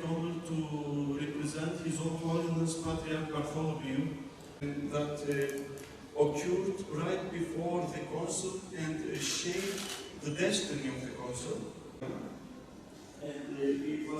great to represent His Own Holiness Patriarch Bartholomew that uh, occurred right before the council and shaped the destiny of the council. And uh, it was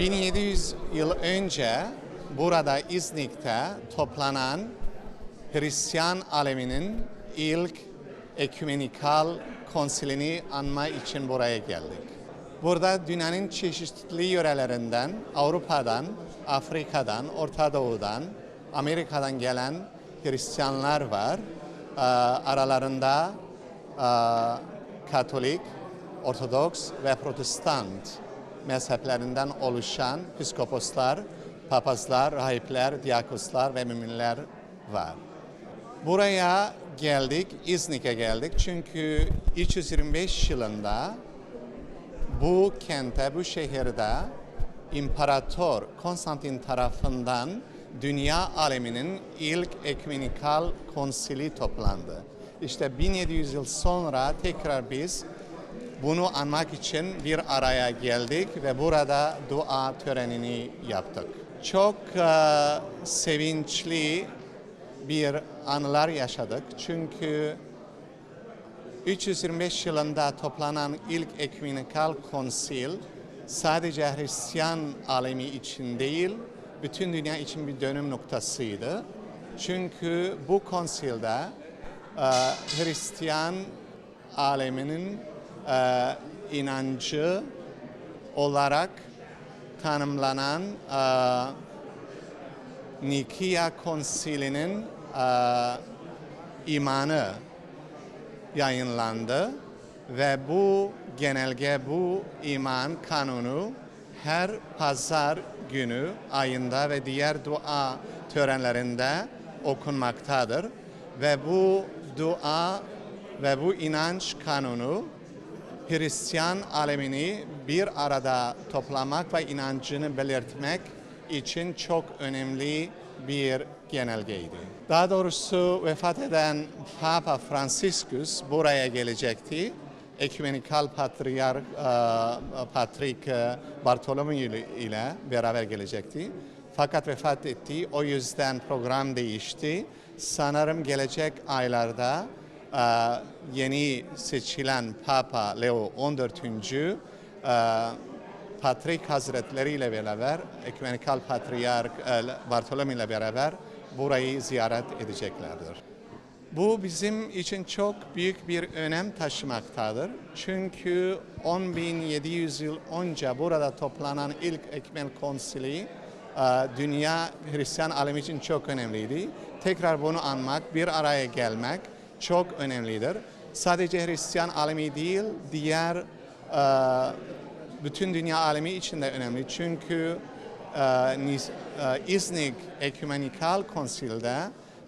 1700 yıl önce burada İznik'te toplanan Hristiyan aleminin ilk ekümenikal konsilini anma için buraya geldik. Burada dünyanın çeşitli yörelerinden, Avrupa'dan, Afrika'dan, Orta Doğu'dan, Amerika'dan gelen Hristiyanlar var. Ee, Aralarında e, Katolik, Ortodoks ve Protestant mezheplerinden oluşan piskoposlar, papazlar, rahipler, diyakoslar ve müminler var. Buraya geldik, İznik'e geldik çünkü 325 yılında bu kente, bu şehirde İmparator Konstantin tarafından dünya aleminin ilk ekümenikal konsili toplandı. İşte 1700 yıl sonra tekrar biz bunu anmak için bir araya geldik ve burada dua törenini yaptık. Çok e, sevinçli bir anılar yaşadık çünkü 325 yılında toplanan ilk ekümenikal konsil sadece Hristiyan alemi için değil, bütün dünya için bir dönüm noktasıydı. Çünkü bu konsilde e, Hristiyan aleminin e, inancı olarak tanımlanan e, Nikea Konsili'nin e, imanı yayınlandı ve bu genelge, bu iman kanunu her pazar günü ayında ve diğer dua törenlerinde okunmaktadır. Ve bu dua ve bu inanç kanunu Hristiyan alemini bir arada toplamak ve inancını belirtmek için çok önemli bir genelgeydi. Daha doğrusu vefat eden Papa Franciscus buraya gelecekti. Ekümenikal Patriark e, Patrik e, Bartolomeu ile- beraber gelecekti. Fakat vefat etti. O yüzden program değişti. Sanırım gelecek aylarda yeni seçilen Papa Leo 14. e, Patrik Hazretleri ile beraber, Ekümenikal Patriark e, Bartolomeu ile beraber burayı ziyaret edeceklerdir. Bu bizim için çok büyük bir önem taşımaktadır. Çünkü 10.700 yıl önce burada toplanan ilk Ekmel Konsili e, dünya Hristiyan alemi için çok önemliydi. Tekrar bunu anmak, bir araya gelmek çok önemlidir. Sadece Hristiyan alemi değil, diğer e, bütün dünya alemi için de önemli. Çünkü e, e, İznik Ekümenikal Konsil'de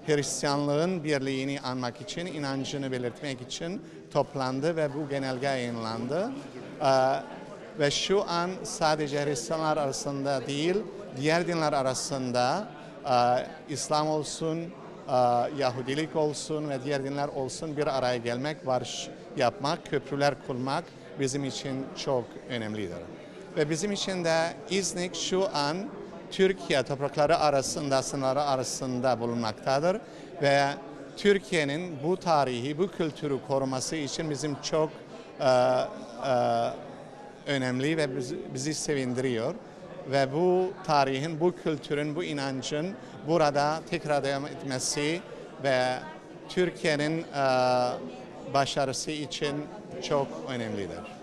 Hristiyanlığın birliğini anmak için, inancını belirtmek için toplandı ve bu genelge yayınlandı. E, ve şu an sadece Hristiyanlar arasında değil, diğer dinler arasında e, İslam olsun, Yahudilik olsun ve diğer dinler olsun bir araya gelmek, barış yapmak, köprüler kurmak bizim için çok önemlidir. Ve bizim için de İznik şu an Türkiye toprakları arasında, sınırları arasında bulunmaktadır. Ve Türkiye'nin bu tarihi, bu kültürü koruması için bizim çok e, e, önemli ve bizi, bizi sevindiriyor. Ve bu tarihin, bu kültürün, bu inancın burada tekrar devam etmesi ve Türkiye'nin başarısı için çok önemlidir.